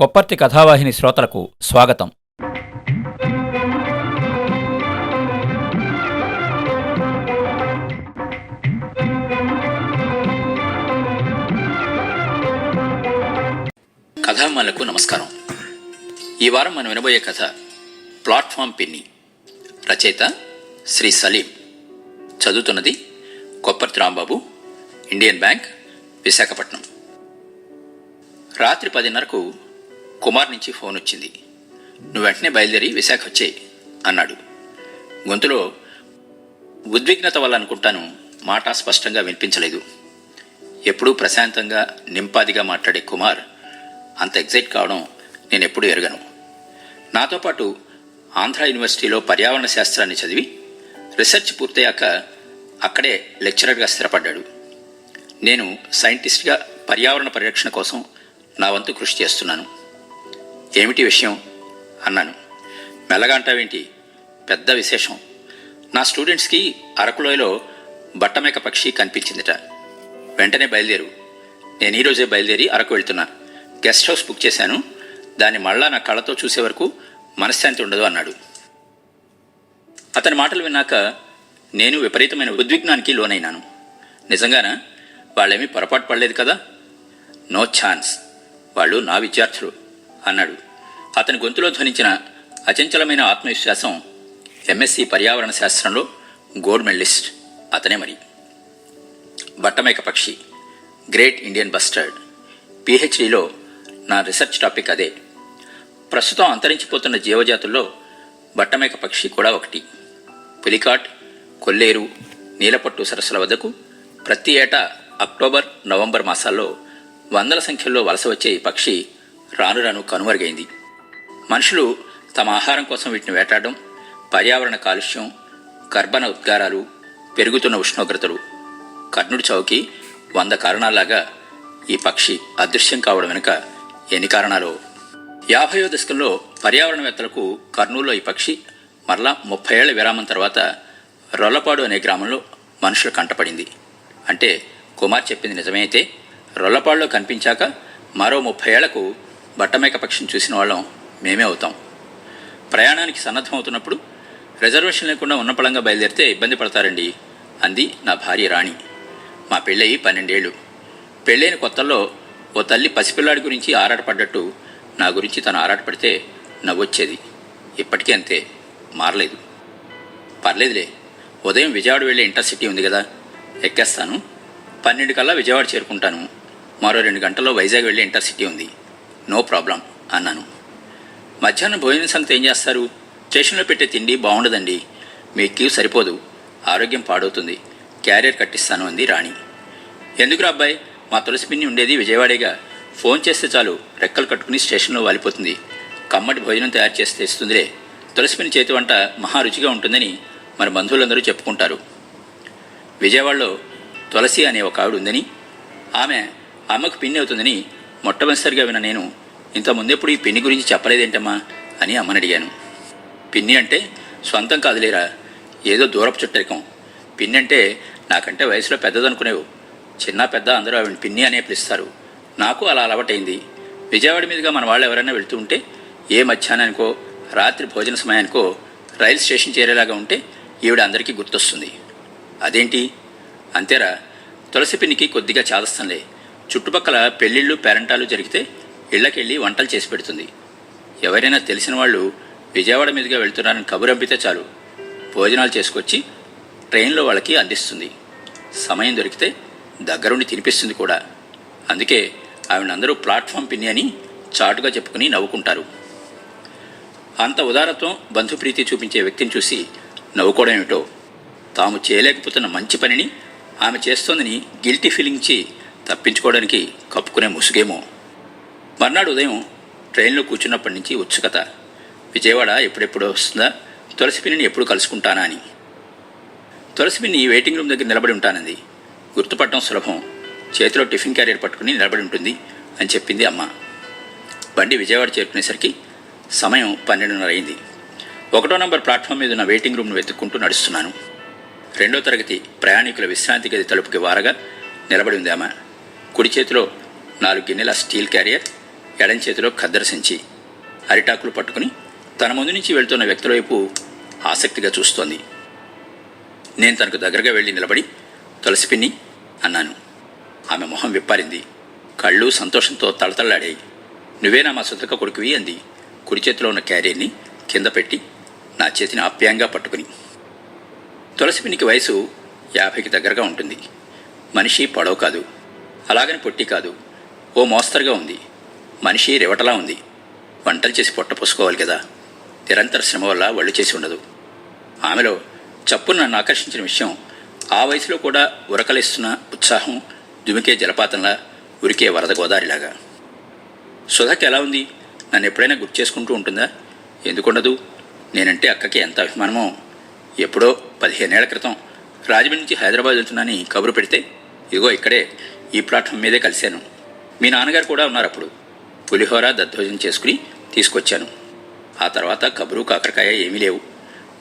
కొప్పర్తి కథావాహిని శ్రోతలకు స్వాగతం. కథామాలకు నమస్కారం. ఈ వారం మనం వినబోయే కథ ప్లాట్ఫామ్ పిన్ని రచయిత శ్రీ సలీం. చదువుతున్నది కొప్పర్తి రాంబాబు ఇండియన్ బ్యాంక్ విశాఖపట్నం. రాత్రి పదిన్నరకు కుమార్ నుంచి ఫోన్ వచ్చింది. నువ్వు వెంటనే బయలుదేరి విశాఖ వచ్చేయి అన్నాడు. గొంతులో ఉద్విగ్నత వల్ల అనుకుంటాను మాట స్పష్టంగా వినిపించలేదు. ఎప్పుడూ ప్రశాంతంగా నింపాదిగా మాట్లాడే కుమార్ అంత ఎగ్జైట్ కావడం నేను ఎప్పుడూ ఎరగను. నాతో పాటు ఆంధ్ర యూనివర్సిటీలో పర్యావరణ శాస్త్రాన్ని చదివి రీసెర్చ్ పూర్తయ్యాక అక్కడే లెక్చరర్గా స్థిరపడ్డాడు. నేను సైంటిస్ట్గా పర్యావరణ పరిరక్షణ కోసం నా వంతు కృషి చేస్తున్నాను. ఏమిటి విషయం? అన్నాను. మెల్లగా అంటావేంటి? పెద్ద విశేషం. నా స్టూడెంట్స్కి అరకులోయలో బట్టమేక పక్షి కనిపించిందిట. వెంటనే బయలుదేరు. నేను ఈరోజే బయలుదేరి అరకు వెళ్తున్నా. గెస్ట్ హౌస్ బుక్ చేశాను. దాన్ని మళ్ళా నా కళ్ళతో చూసే వరకు మనశ్శాంతి ఉండదు అన్నాడు. అతని మాటలు విన్నాక నేను విపరీతమైన ఉద్విగ్నానికి లోనైనాను. నిజంగానా? వాళ్ళేమీ పొరపాటు పడలేదు కదా? No chance. వాళ్ళు నా విద్యార్థులు అన్నాడు. అతని గొంతులో ధ్వనించిన అచంచలమైన ఆత్మవిశ్వాసం ఎంఎస్సి పర్యావరణ శాస్త్రంలో గోల్డ్ మెడలిస్ట్. అతనే మరి. బట్టమేక పక్షి గ్రేట్ ఇండియన్ బస్టర్డ్. పిహెచ్డిలో నా రీసెర్చ్ టాపిక్ అదే. ప్రస్తుతం అంతరించిపోతున్న జీవజాతుల్లో బట్టమేక పక్షి కూడా ఒకటి. పులికాట్ కొల్లేరు నీలపట్టు సరస్సుల వద్దకు ప్రతి ఏటా అక్టోబర్ నవంబర్ మాసాల్లో వందల సంఖ్యలో వలస వచ్చే ఈ పక్షి రాను రాను కనుమరుగైంది. మనుషులు తమ ఆహారం కోసం వీటిని వేటాడడం పర్యావరణ కాలుష్యం కర్బన ఉద్గారాలు పెరుగుతున్న ఉష్ణోగ్రతలు కర్ణుడి చౌకి వంద కారణాల్లాగా ఈ పక్షి అదృశ్యం కావడం వెనుక ఎన్ని కారణాలు? యాభయో దశకంలో పర్యావరణవేత్తలకు కర్నూలులో ఈ పక్షి మరలా ముప్పై ఏళ్ళ విరామం తర్వాత రొల్లపాడు అనే గ్రామంలో మనుషులు కంటపడింది అంటే కుమార్ చెప్పింది నిజమైతే రొల్లపాడులో కనిపించాక మరో ముప్పై ఏళ్ళకు బట్టమేక పక్షిని చూసిన వాళ్ళం మేమే అవుతాం. ప్రయాణానికి సన్నద్ధమవుతున్నప్పుడు రిజర్వేషన్ లేకుండా ఉన్నపళంగా బయలుదేరితే ఇబ్బంది పడతారండి అంది నా భార్య రాణి. మా పెళ్ళయి పన్నెండేళ్ళు. పెళ్ళైన కొత్తల్లో ఓ తల్లి పసిపిల్లాడి గురించి ఆరాటపడ్డట్టు నా గురించి తను ఆరాటపడితే నవ్వొచ్చేది. ఇప్పటికీ అంతే మారలేదు. పర్లేదులే ఉదయం విజయవాడ వెళ్ళే ఇంటర్సిటీ ఉంది కదా ఎక్కేస్తాను. పన్నెండు కల్లా విజయవాడ చేరుకుంటాను. మరో రెండు గంటల్లో వైజాగ్ వెళ్ళే ఇంటర్సిటీ ఉంది. నో ప్రాబ్లం అన్నాను. మధ్యాహ్నం భోజన సంగతి ఏం చేస్తారు? స్టేషన్లో పెట్టే తిండి బాగుండదండి. మీ క్యూ సరిపోదు. ఆరోగ్యం పాడవుతుంది. క్యారియర్ కట్టిస్తాను అంది రాణి. ఎందుకు అబ్బాయి? మా తులసి పిన్ని ఉండేది విజయవాడేగా. ఫోన్ చేస్తే చాలు. రెక్కలు కట్టుకుని స్టేషన్లో వాలిపోతుంది. కమ్మటి భోజనం తయారు చేస్తే ఇస్తుందిలే తులసి పిన్ని చేతి వంట మహా రుచిగా ఉంటుందని మన బంధువులందరూ చెప్పుకుంటారు. విజయవాడలో తులసి అనే ఒక ఆవిడ ఉందని ఆమె అమ్మకు పిన్ని అవుతుందని మొట్టమొదటిసారిగా విన నేను ఇంతకుముందు ముందెప్పుడు ఈ పిన్ని గురించి చెప్పలేదేంటమ్మా అని అమ్మని అడిగాను. పిన్ని అంటే సొంతం కాదులేరా ఏదో దూరపు చుట్టరికం. పిన్ని అంటే నాకంటే వయసులో పెద్దదనుకునేవు. చిన్న పెద్ద అందరూ ఆవిడ పిన్ని అనే పిలుస్తారు. నాకు అలా అలవాటైంది. విజయవాడ మీదుగా మన వాళ్ళు ఎవరైనా వెళ్తూ ఉంటే ఏ మధ్యాహ్నానికో రాత్రి భోజన సమయానికో రైలు స్టేషన్ చేరేలాగా ఉంటే ఈవిడ అందరికీ గుర్తొస్తుంది. అదేంటి? అంతేరా తులసి పిన్నికి కొద్దిగా చాదస్తంలే. చుట్టుపక్కల పెళ్ళిళ్ళు పేరంటాలు జరిగితే ఇళ్ళకెళ్ళి వంటలు చేసి పెడుతుంది. ఎవరైనా తెలిసిన వాళ్ళు విజయవాడ మీదుగా వెళ్తున్నారని కబురంపితే చాలు. భోజనాలు చేసుకొచ్చి ట్రైన్లో వాళ్ళకి అందిస్తుంది. సమయం దొరికితే దగ్గరుండి తినిపిస్తుంది కూడా. అందుకే ఆవిడందరూ ప్లాట్ఫామ్ పిన్ని అని చాటుగా చెప్పుకుని నవ్వుకుంటారు. అంత ఉదారత్వం బంధుప్రీతి చూపించే వ్యక్తిని చూసి నవ్వుకోవడం ఏమిటో? తాము చేయలేకపోతున్న మంచి పనిని ఆమె చేస్తోందని గిల్టీ ఫీలింగ్ ఇచ్చి తప్పించుకోవడానికి కప్పుకునే ముసుగేమో? మర్నాడు ఉదయం ట్రైన్లో కూర్చున్నప్పటి నుంచి ఉత్సుకత విజయవాడ ఎప్పుడెప్పుడు వస్తుందా? తులసిపిన్ని ఎప్పుడు కలుసుకుంటానా అని. తులసిపిన్ని వెయిటింగ్ రూమ్ దగ్గర నిలబడి ఉంటానంది. గుర్తుపట్టడం సులభం. చేతిలో టిఫిన్ క్యారియర్ పట్టుకుని నిలబడి ఉంటుంది అని చెప్పింది అమ్మ. బండి విజయవాడ చేరుకునేసరికి సమయం పన్నెండున్నర అయింది ఒకటో నంబర్ ప్లాట్ఫామ్ మీద ఉన్న వెయిటింగ్ రూమ్ను వెతుక్కుంటూ నడుస్తున్నాను. రెండో తరగతి ప్రయాణికుల విశ్రాంతి గది తలుపుకి వారగా నిలబడి ఉంది ఆమె. కుడి చేతిలో నాలుగు గిన్నెల స్టీల్ క్యారియర్ ఎడం చేతిలో ఖద్దరు సంచి అరిటాకులు పట్టుకుని తన ముందు నుంచి వెళ్తున్న వ్యక్తుల వైపు ఆసక్తిగా చూస్తోంది. నేను తనకు దగ్గరగా వెళ్ళి నిలబడి తులసి పిన్ని అన్నాను. ఆమె మొహం విప్పారింది. కళ్ళు సంతోషంతో తళతళలాడాయి. నువ్వేనా మా సొంతక కొడుకువి అంది. కుడి చేతిలో ఉన్న క్యారీర్ని కింద పెట్టి నా చేతిని ఆప్యాయంగా పట్టుకుని. తులసిపిన్నికి వయసు యాభైకి దగ్గరగా ఉంటుంది. మనిషి పొడవు కాదు. అలాగని పొట్టి కాదు. ఓ మోస్తరుగా ఉంది. మనిషి రివటలా ఉంది. వంటలు చేసి పొట్ట పోసుకోవాలి కదా. నిరంతర శ్రమ వల్ల వళ్ళు చేసి ఉండదు. ఆమెలో చప్పున నన్ను ఆకర్షించిన విషయం ఆ వయసులో కూడా ఉరకలిస్తున్న ఉత్సాహం దుమికే జలపాతంలా ఉరికే వరద గోదావరిలాగా. సుధాకి ఎలా ఉంది? నన్ను ఎప్పుడైనా గుర్తు చేసుకుంటూ ఉంటుందా? ఎందుకుండదు? నేనంటే అక్కకి ఎంత అభిమానమో. ఎప్పుడో పదిహేనేళ్ళ క్రితం రాజమండ్రి నుంచి హైదరాబాద్ వెళ్తున్నానని కబురు పెడితే ఇదిగో ఇక్కడే ఈ ప్లాట్ఫామ్ మీదే కలిశాను. మీ నాన్నగారు కూడా ఉన్నారు అప్పుడు. పులిహోర దద్దోజనం చేసుకుని తీసుకొచ్చాను. ఆ తర్వాత కబురు కాకరకాయ ఏమీ లేవు.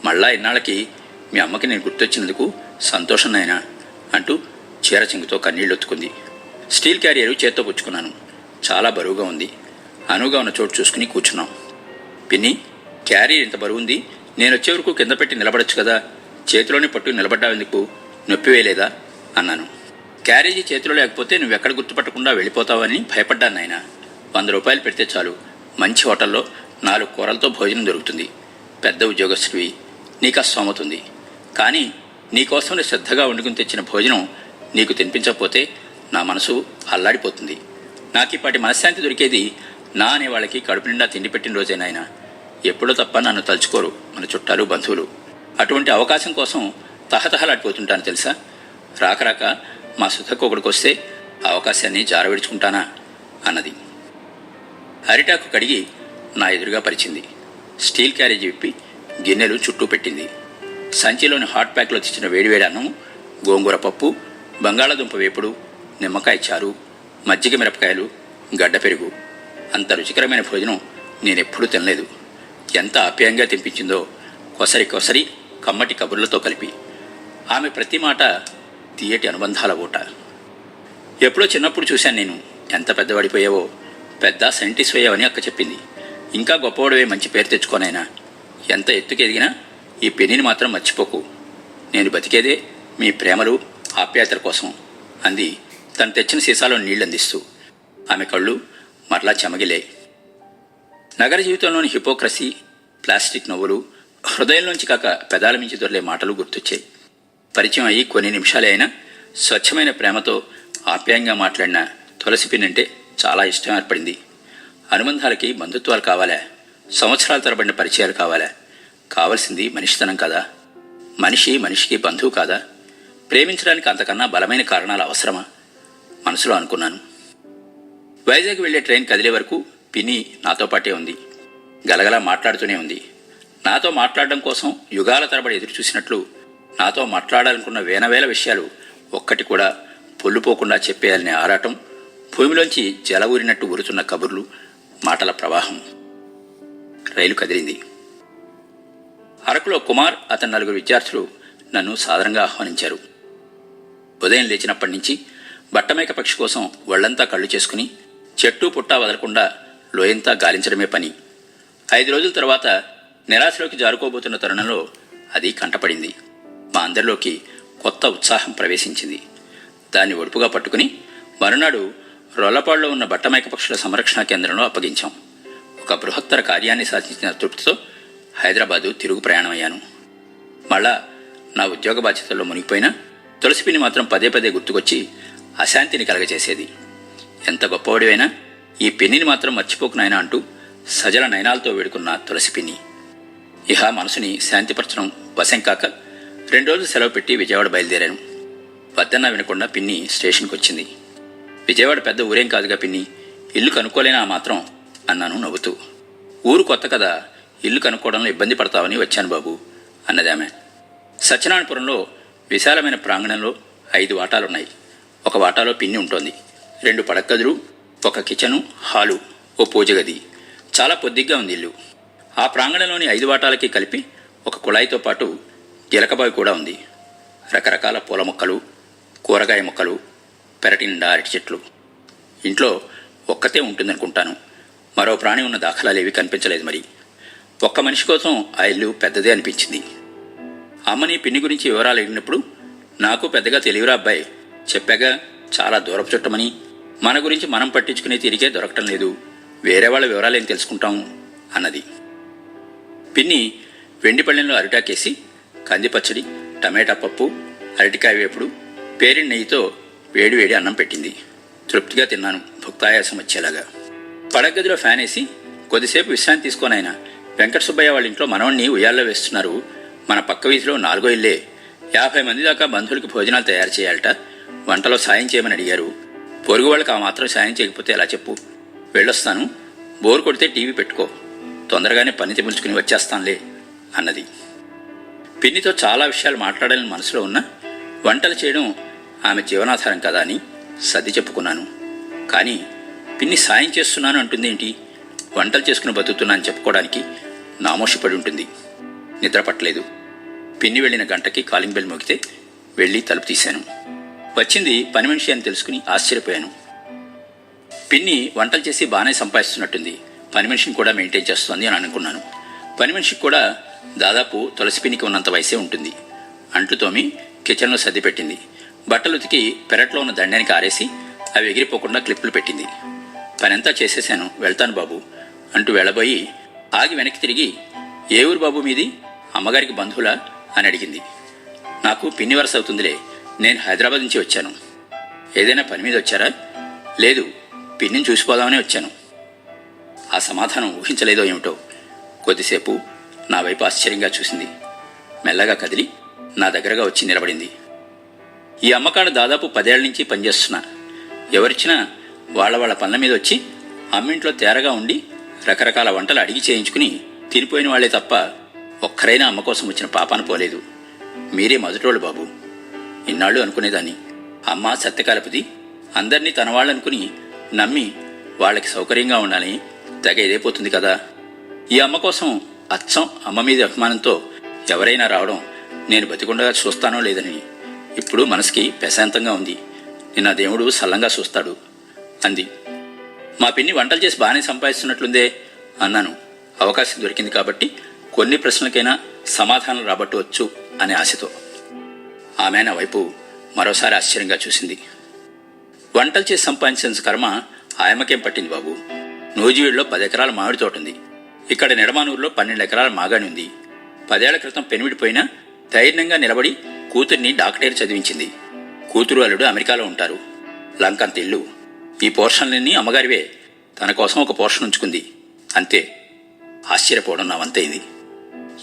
మళ్ళా ఇన్నాళ్ళకి మీ అమ్మకి నేను గుర్తొచ్చినందుకు సంతోషం నాయనా అంటూ చీర కన్నీళ్ళొత్తుకుంది. కన్నీళ్ళు ఒత్తుకుంది స్టీల్ క్యారియర్ చేత్తో పుచ్చుకున్నాను. చాలా బరువుగా ఉంది. అనువుగా ఉన్న చోటు చూసుకుని కూర్చున్నాం. పిన్ని క్యారియర్ ఇంత బరువు ఉంది నేను వచ్చే వరకు కింద పెట్టి నిలబడొచ్చు కదా. చేతిలోనే పట్టు నిలబడ్డావెందుకు? నొప్పి వేయలేదా? అన్నాను. క్యారేజీ చేతిలో లేకపోతే నువ్వెక్కడ గుర్తుపట్టకుండా వెళ్ళిపోతావని భయపడ్డాను నాయనా. వంద రూపాయలు పెడితే చాలు. మంచి హోటల్లో నాలుగు కూరలతో భోజనం దొరుకుతుంది. పెద్ద ఉద్యోగస్తుడివి నీకు ఆ కానీ నీకోసమే శ్రద్ధగా వండుకుని తెచ్చిన భోజనం నీకు తినిపించకపోతే నా మనసు అల్లాడిపోతుంది. నాకు ఇప్పటి మనశ్శాంతి దొరికేది నా అనే వాళ్ళకి కడుపు నిండా తిండి పెట్టిన రోజే నాయన. ఎప్పుడో తప్ప నన్ను తలుచుకోరు మన చుట్టాలు బంధువులు. అటువంటి అవకాశం కోసం తహతహలాడిపోతుంటాను తెలుసా? రాకరాక మా సుధకు ఒకడికి వస్తే ఆ అవకాశాన్ని జారవిడుచుకుంటానా? అన్నది. అరిటాకు కడిగి నా ఎదురుగా పరిచింది. స్టీల్ క్యారేజీ విప్పి గిన్నెలు చుట్టూ పెట్టింది. సంచిలోని హాట్ ప్యాక్లో తెచ్చిన వేడివేడి అన్నం గోంగూర పప్పు బంగాళాదుంప వేపుడు నిమ్మకాయ చారు మజ్జిగ మిరపకాయలు గడ్డ పెరుగు. అంత రుచికరమైన భోజనం నేనెప్పుడూ తినలేదు. ఎంత ఆప్యాయంగా తినిపించిందో కొసరి కొసరి కమ్మటి కబుర్లతో కలిపి. ఆమె ప్రతి మాట తీయటి అనుబంధాల ఊట. ఎప్పుడో చిన్నప్పుడు చూశాను నేను ఎంత పెద్దవాడిపోయావో. పెద్ద సైంటిస్ట్ అని అక్క చెప్పింది. ఇంకా గొప్పవాడివే మంచి పేరు తెచ్చుకోనైనా ఎంత ఎత్తుకు ఎదిగినా ఈ పెన్నిని మాత్రం మర్చిపోకు. నేను బతికేదే మీ ప్రేమలు ఆప్యాయతల కోసం అంది. తను తెచ్చిన సీసాలో నీళ్ళు అందిస్తూ ఆమె కళ్ళు మరలా చెమగిలే. నగర జీవితంలోని హిపోక్రసీ ప్లాస్టిక్ నవ్వులు హృదయంలోంచి కాక పెదాల మించి దొరలే మాటలు గుర్తొచ్చాయి. పరిచయం అయ్యి కొన్ని నిమిషాలే అయినా స్వచ్ఛమైన ప్రేమతో ఆప్యాయంగా మాట్లాడిన తులసి పిన్నంటే చాలా ఇష్టం ఏర్పడింది. అనుబంధాలకి బంధుత్వాలు కావాలా సంవత్సరాల తరబడిన పరిచయాలు కావాలా. కావలసింది మనిషితనం కదా? మనిషి మనిషికి బంధువు కాదా? ప్రేమించడానికి అంతకన్నా బలమైన కారణాలు అవసరమా? మనసులో అనుకున్నాను. వైజాగ్ వెళ్ళే ట్రైన్ కదిలే వరకు పిని నాతో పాటే ఉంది. గలగలా మాట్లాడుతూనే ఉంది. నాతో మాట్లాడడం కోసం యుగాల తరబడి ఎదురు చూసినట్లు నాతో మాట్లాడాలనుకున్న వేనవేల విషయాలు ఒక్కటి కూడా పొల్లుపోకుండా చెప్పేయాలనే ఆరాటం భూమిలోంచి జల ఊరినట్టు ఊరుతున్న కబుర్లు మాటల ప్రవాహం. రైలు కదిలింది. అరకులో కుమార్ అతని నలుగురు విద్యార్థులు నన్ను సాధారణంగా ఆహ్వానించారు. ఉదయం లేచినప్పటి నుంచి బట్టమేక పక్షి కోసం ఒళ్ళంతా కళ్ళు చేసుకుని చెట్టు పుట్టా వదలకుండా లోయంతా గాలించడమే పని. ఐదు రోజుల తర్వాత నిరాశలోకి జారుకోబోతున్న తరుణంలో అది కంటపడింది. మా అందరిలోకి కొత్త ఉత్సాహం ప్రవేశించింది. దాన్ని ఒడుపుగా పట్టుకుని మరునాడు రొల్లపాడులో ఉన్న బట్టమేక పక్షుల సంరక్షణ కేంద్రంలో అప్పగించాం. ఒక బృహత్తర కార్యాన్ని సాధించిన తృప్తితో హైదరాబాదు తిరుగు ప్రయాణమయ్యాను. మళ్ళా నా ఉద్యోగ బాధ్యతల్లో మునిగిపోయినా తులసిపిని మాత్రం పదే పదే గుర్తుకొచ్చి అశాంతిని కలగచేసేది ఎంత గొప్పవాడివైనా ఈ పెన్నిని మాత్రం మర్చిపోకునైనా అంటూ సజల నయనాలతో వేడుకున్న తులసి పిన్ని. ఇహ మనసుని శాంతిపరచడం వశం కాక రెండు రోజులు సెలవు పెట్టి విజయవాడ బయలుదేరాను. వద్దన్నా వినకుండా పిన్ని స్టేషన్కి వచ్చింది విజయవాడ పెద్ద ఊరేం కాదుగా పిన్ని. ఇల్లు కనుక్కోలేనా మాత్రం? అన్నాను నవ్వుతూ. ఊరు కొత్త కదా ఇల్లు కనుక్కోవడంలో ఇబ్బంది పడతావని వచ్చాను బాబు అన్నదామె సత్యనారాయణపురంలో విశాలమైన ప్రాంగణంలో ఐదు వాటాలున్నాయి. ఒక వాటాలో పిన్ని ఉంటుంది. రెండు పడగదులు ఒక కిచెను హాలు ఓ పూజ గది. చాలా పొద్దిగ్గా ఉంది ఇల్లు. ఆ ప్రాంగణంలోని ఐదు వాటాలకి కలిపి ఒక కుళాయితో పాటు గిలకబావి కూడా ఉంది. రకరకాల పూల మొక్కలు కూరగాయ మొక్కలు పెరటి నిండా అరటి చెట్లు. ఇంట్లో ఒక్కతే ఉంటుందనుకుంటాను. మరో ప్రాణి ఉన్న దాఖలాలేవి కనిపించలేదు మరి. ఒక్క మనిషి కోసం ఆ ఇల్లు పెద్దదే అనిపించింది. అమ్మని పిన్ని గురించి వివరాలు అడిగినప్పుడు నాకు పెద్దగా తెలివిరా అబ్బాయి. చెప్పాగా చాలా దూరపు చుట్టమని. మన గురించి మనం పట్టించుకునే తిరిగే దొరకటం లేదు. వేరే వాళ్ళ వివరాలు ఏం తెలుసుకుంటాం అన్నది. పిన్ని వెండి పళ్ళెంలో అరిటాకేసి కంది పచ్చడి టమాటా పప్పు అరటికాయ వేపుడు పేరిన నెయ్యితో వేడి వేడి అన్నం పెట్టింది. తృప్తిగా తిన్నాను. భుక్తాయాసం వచ్చేలాగా. పడగదిలో ఫ్యాన్ వేసి కొద్దిసేపు విశ్రాంతి తీసుకోనైనా వెంకట సుబ్బయ్య వాళ్ళ ఇంట్లో మనవణ్ణి ఉయ్యాల్లో వేస్తున్నారు. మన పక్క వీధిలో నాలుగో ఇల్లే. యాభై మంది దాకా బంధువులకి భోజనాలు తయారు చేయాలట. వంటలో సాయం చేయమని అడిగారు. పొరుగు వాళ్ళకి ఆ మాత్రం సాయం చేయకపోతే ఎలా చెప్పు? వెళ్ళొస్తాను. బోర్ కొడితే టీవీ పెట్టుకో. తొందరగానే పని తెముల్చుకుని వచ్చేస్తానులే అన్నది. పిన్నితో చాలా విషయాలు మాట్లాడాలని మనసులో ఉన్న వంటలు చేయడం ఆమె జీవనాధారం కదా అని సర్ది చెప్పుకున్నాను. కానీ పిన్ని సాయం చేస్తున్నాను అంటుందేంటి వంటలు చేసుకుని బతుకుతున్నాను చెప్పుకోవడానికి నామోషపడి ఉంటుంది. నిద్రపట్టలేదు పిన్ని వెళ్ళిన గంటకి కాలింగ్ బెల్ మోగితే వెళ్ళి తలుపు తీశాను. వచ్చింది పని మనిషి అని తెలుసుకుని ఆశ్చర్యపోయాను. పిన్ని వంటలు చేసి బాగానే సంపాదిస్తున్నట్టుంది. పని మనిషిని కూడా మెయింటైన్ చేస్తోంది అని అనుకున్నాను. పని మనిషికి కూడా దాదాపు తులసి పిన్నికి ఉన్నంత వయసే ఉంటుంది. అంట్లు తోమి కిచెన్లో సర్ది పెట్టింది. బట్టలు ఉతికి పెరట్లో ఉన్న దండానికి ఆరేసి అవి ఎగిరిపోకుండా క్లిప్పులు పెట్టింది. పనంతా చేసేశాను వెళ్తాను బాబు అంటూ వెళ్ళబోయి ఆగి వెనక్కి తిరిగి ఏ ఊరు బాబు మీది? అమ్మగారికి బంధువులా? అని అడిగింది. నాకు పిన్ని వరస అవుతుందిలే నేను హైదరాబాద్ నుంచి వచ్చాను. ఏదైనా పని మీద వచ్చారా? లేదు పిన్నిని చూసిపోదామని వచ్చాను. ఆ సమాధానం ఊహించలేదో ఏమిటో కొద్దిసేపు నా వైపు ఆశ్చర్యంగా చూసింది. మెల్లగా కదిలి నా దగ్గరగా వచ్చి నిలబడింది. ఈ అమ్మకాడ దాదాపు పదేళ్ళ నుంచి పనిచేస్తున్నా. ఎవరిచ్చినా వాళ్ళ వాళ్ళ పనుల మీద వచ్చి అమ్మింట్లో తేరగా ఉండి రకరకాల వంటలు అడిగి చేయించుకుని తినిపోయిన వాళ్ళే తప్ప ఒక్కరైనా అమ్మ కోసం వచ్చిన పాపాను పోలేదు. మీరే మొదటోళ్ళు బాబు. ఇన్నాళ్ళు అనుకునేదాన్ని. అమ్మ సత్యకాలపుది అందరినీ తన వాళ్ళనుకుని నమ్మి వాళ్ళకి సౌకర్యంగా ఉండాలని తెగ ఇదైపోతుంది కదా. ఈ అమ్మ కోసం అచ్చం అమ్మ మీద అభిమానంతో ఎవరైనా రావడం నేను బతికుండగా చూస్తానో లేదని ఇప్పుడు మనసుకి ప్రశాంతంగా ఉంది. నిన్న దేవుడు సల్లంగా చూస్తాడు అంది. మా పిన్ని వంటలు చేసి బాగానే సంపాదిస్తున్నట్లుందే అన్నాను. అవకాశం దొరికింది కాబట్టి కొన్ని ప్రశ్నలకైనా సమాధానం రాబట్టవచ్చు అనే ఆశతో. ఆమె నా వైపు మరోసారి ఆశ్చర్యంగా చూసింది. వంటలు చేసి సంపాదించిన కర్మ ఆయమకేం పట్టింది బాబు? నూజివీడులో పది ఎకరాల మామిడి తోట ఉంది. ఇక్కడ నిడమానూరులో పన్నెండు ఎకరాల మాగాణి ఉంది. పదేళ్ళ క్రితం పెనిమిడిపోయినా ధైర్యంగా నిలబడి కూతుర్ని డాక్టరేట్ చదివించింది. కూతురు అల్లుడు అమెరికాలో ఉంటారు. లంకంత ఇల్లు ఈ పోర్షన్లన్నీ అమ్మగారివే. తన కోసం ఒక పోర్షన్ ఉంచుకుంది. అంతే. ఆశ్చర్యపోవడం నా వంతైంది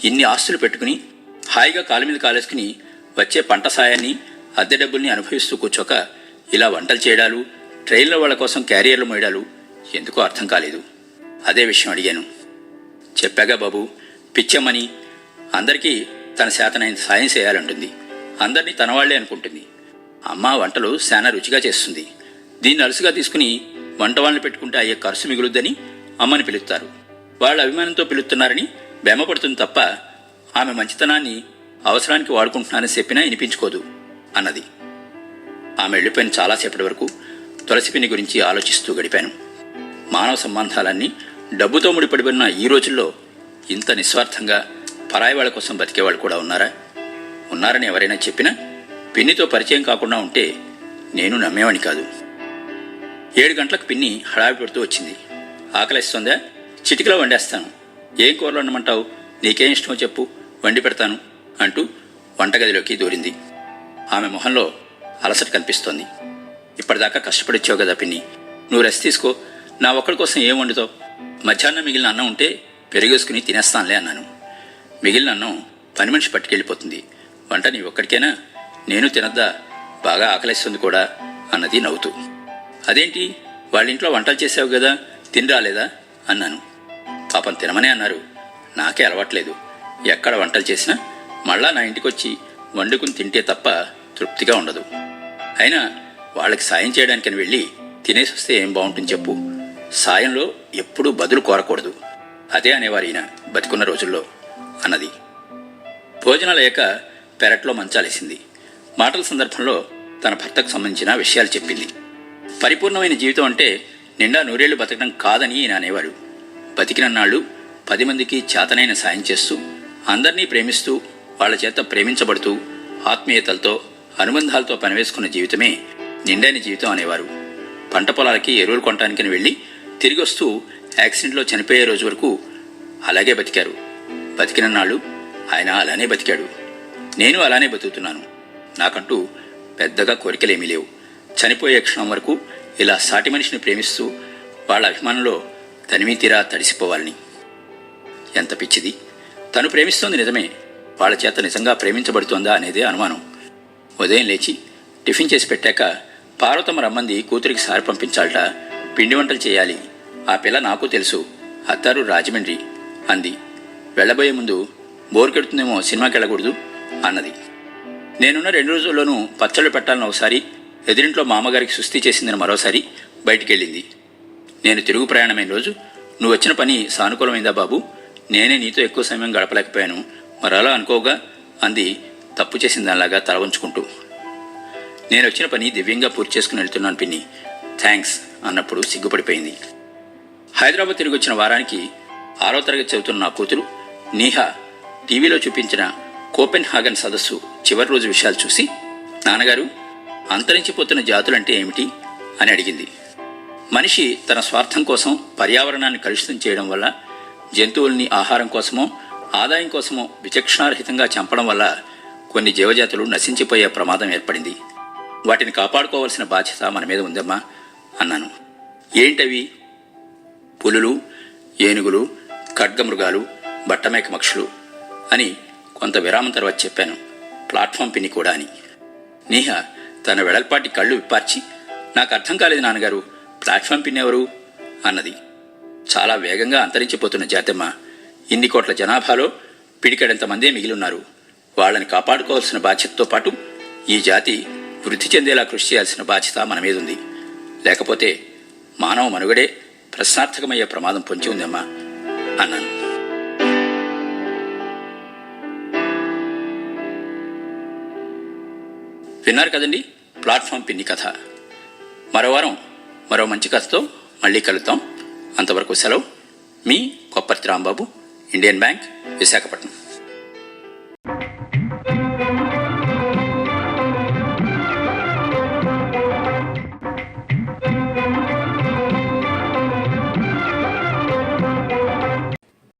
ఇన్ని ఆస్తులు పెట్టుకుని హాయిగా కాలు మీద కాలేసుకుని వచ్చే పంట సాయాన్ని అద్దె డబ్బుల్ని అనుభవిస్తూ కూర్చోక ఇలా వంటలు చేయడాలు ట్రైన్లో వాళ్ళ కోసం క్యారియర్లు మోయడాలు ఎందుకో అర్థం కాలేదు. అదే విషయం అడిగాను. చెప్పాగా బాబు పిచ్చమ్మని. అందరికీ తన శాతనైన సాయం చేయాలంటుంది. అందరినీ తనవాళ్ళే అనుకుంటుంది. అమ్మ వంటలు శానా రుచిగా చేస్తుంది. దీన్ని అలసుగా తీసుకుని వంట వాళ్ళని పెట్టుకుంటే అయ్యే ఖర్చు మిగులుద్దని అమ్మని పిలుస్తారు. వాళ్ళ అభిమానంతో పిలుస్తున్నారని బెమ్మపడుతుంది తప్ప ఆమె మంచితనాన్ని అవసరానికి వాడుకుంటున్నానని చెప్పినా వినిపించుకోదు అన్నది. ఆమె వెళ్ళిపోయిన చాలాసేపటి వరకు తులసిపిని గురించి ఆలోచిస్తూ గడిపాను. మానవ సంబంధాలన్నీ డబ్బుతో ముడిపడిపోయిన ఈ రోజుల్లో ఇంత నిస్వార్థంగా పరాయి వాళ్ళ కోసం బతికేవాళ్ళు కూడా ఉన్నారా? ఉన్నారని ఎవరైనా చెప్పినా పిన్నితో పరిచయం కాకుండా ఉంటే నేను నమ్మేవాని కాదు. ఏడు గంటలకు పిన్ని హడావి పెడుతూ వచ్చింది. ఆకలిస్తుందా? చిటికలో వండేస్తాను. ఏం కూరలు వండమంటావు? నీకేం ఇష్టమో చెప్పు. వండి పెడతాను అంటూ వంటగదిలోకి దూరింది. ఆమె మొహంలో అలసట కనిపిస్తోంది. ఇప్పటిదాకా కష్టపడిచ్చావు కదా పిన్ని. నువ్వు రెస్ట్ తీసుకో. నా ఒక్కడి కోసం ఏం వండుతావు? మధ్యాహ్నం మిగిలిన అన్నం ఉంటే పెరిగేసుకుని తినేస్తానులే అన్నాను. మిగిలిన అన్నం పని మనిషి పట్టుకెళ్ళిపోతుంది. వంట నీ ఒక్కడికేనా? నేను తినద్దా? బాగా ఆకలిస్తుంది కూడా అన్నది నవ్వుతూ. అదేంటి? వాళ్ళ ఇంట్లో వంటలు చేసావు కదా తిని రాలేదా? అన్నాను. పాపం తినమనే అన్నారు. నాకే అలవాట్లేదు. ఎక్కడ వంటలు చేసినా మళ్ళా నా ఇంటికి వచ్చి వండుకుని తింటే తప్ప తృప్తిగా ఉండదు. అయినా వాళ్ళకి సాయం చేయడానికని వెళ్ళి తినేసి వస్తే ఏం బాగుంటుంది చెప్పు. సాయంలో ఎప్పుడూ బదులు కోరకూడదు. అదే అనేవారు ఈయన బతికున్న రోజుల్లో అన్నది. భోజనాలు అయ్యాక పెరట్లో మంచాలేసింది. మాటల సందర్భంలో తన భర్తకు సంబంధించిన విషయాలు చెప్పింది. పరిపూర్ణమైన జీవితం అంటే నిండా నూరేళ్ళు బతకడం కాదని ఈయన అనేవారు బతికినన్నాళ్ళు పది మందికి చేతనైన సాయం చేస్తూ అందరినీ ప్రేమిస్తూ వాళ్ళ చేత ప్రేమించబడుతూ ఆత్మీయతలతో అనుబంధాలతో పనివేసుకున్న జీవితమే నిండైన జీవితం అనేవారు. పంట పొలాలకి ఎరువులు కొనటానికని వెళ్ళి తిరిగి వస్తూ యాక్సిడెంట్లో చనిపోయే రోజు వరకు అలాగే బతికారు. బతికినన్నాళ్ళు ఆయన అలానే బతికాడు. నేను అలానే బతుకుతున్నాను. నాకంటూ పెద్దగా కోరికలేమీ లేవు. చనిపోయే క్షణం వరకు ఇలా సాటి మనిషిని ప్రేమిస్తూ వాళ్ళ అభిమానంలో తనివి తీరా తడిసిపోవాలని. ఎంత పిచ్చిది. తను ప్రేమిస్తోంది నిజమే. వాళ్ళ చేత నిజంగా ప్రేమించబడుతోందా అనేదే అనుమానం. ఉదయం లేచి టిఫిన్ చేసి పెట్టాక పార్వతమ్మ రమ్మంది కూతురికి సారి పంపించాలట. పిండి వంటలు చేయాలి. ఆ పిల్ల నాకు తెలుసు. అత్తారు రాజమండ్రి అంది. వెళ్ళబోయే ముందు బోరు కెడుతుందేమో సినిమాకి వెళ్ళకూడదు. అన్నది. నేనున్న రెండు రోజుల్లోనూ పచ్చళ్ళు పెట్టాలని ఒకసారి ఎదురింట్లో మామగారికి సుస్థి చేసిందని మరోసారి బయటికెళ్ళింది. నేను తిరుగు ప్రయాణమైన రోజు నువ్వు వచ్చిన పని సానుకూలమైందా బాబు? నేనే నీతో ఎక్కువ సమయం గడపలేకపోయాను. మరలా అనుకోగా అంది తప్పు చేసిన దానిలాగా తల ఉంచుకుంటూ నేను వచ్చిన పని దివ్యంగా పూర్తి చేసుకుని వెళ్తున్నాను పిన్ని. థ్యాంక్స్ అన్నప్పుడు సిగ్గుపడిపోయింది. హైదరాబాద్ తిరిగి వచ్చిన వారానికి ఆరో తరగతి చదువుతున్న నా కూతురు నీహా టీవీలో చూపించిన కోపెన్ హాగన్ సదస్సు చివరి రోజు విషయాలు చూసి నాన్నగారు అంతరించిపోతున్న జాతులంటే ఏమిటి? అని అడిగింది. మనిషి తన స్వార్థం కోసం పర్యావరణాన్ని కలుషితం చేయడం వల్ల జంతువుల్ని ఆహారం కోసమో ఆదాయం కోసమో విచక్షణారహితంగా చంపడం వల్ల కొన్ని జీవజాతులు నశించిపోయే ప్రమాదం ఏర్పడింది. వాటిని కాపాడుకోవాల్సిన బాధ్యత మన మీద ఉందమ్మా అన్నాను. ఏంటవి? పులులు ఏనుగులు ఖడ్గమృగాలు బట్టమేక మక్షులు అని కొంత విరామం తర్వాత చెప్పాను. ప్లాట్ఫామ్ పిన్ని కూడా అని. నీహ తన వెడల్పాటి కళ్ళు విప్పార్చి నాకు అర్థం కాలేదు నాన్నగారు. ప్లాట్ఫామ్ పిన్ ఎవరు? అన్నది. చాలా వేగంగా అంతరించిపోతున్న జాతమ్మ ఇన్ని కోట్ల జనాభాలో పిడికెడంతమందే మిగిలిన్నారు. వాళ్ళని కాపాడుకోవాల్సిన బాధ్యతతో పాటు ఈ జాతి వృద్ధి చెందేలా కృషి చేయాల్సిన బాధ్యత మన మీద ఉంది లేకపోతే మానవ మనుగడే ప్రశ్నార్థకమయ్యే ప్రమాదం పొంచి ఉందమ్మా అన్నాను. విన్నారు కదండి? ప్లాట్ఫామ్ పిన్ని కథ. మరో వారం మరో మంచి కథతో మళ్ళీ కలుద్దాం. అంతవరకు సెలవు. మీ కొప్పర్తి రాంబాబు ఇండియన్ బ్యాంక్ విశాఖపట్నం.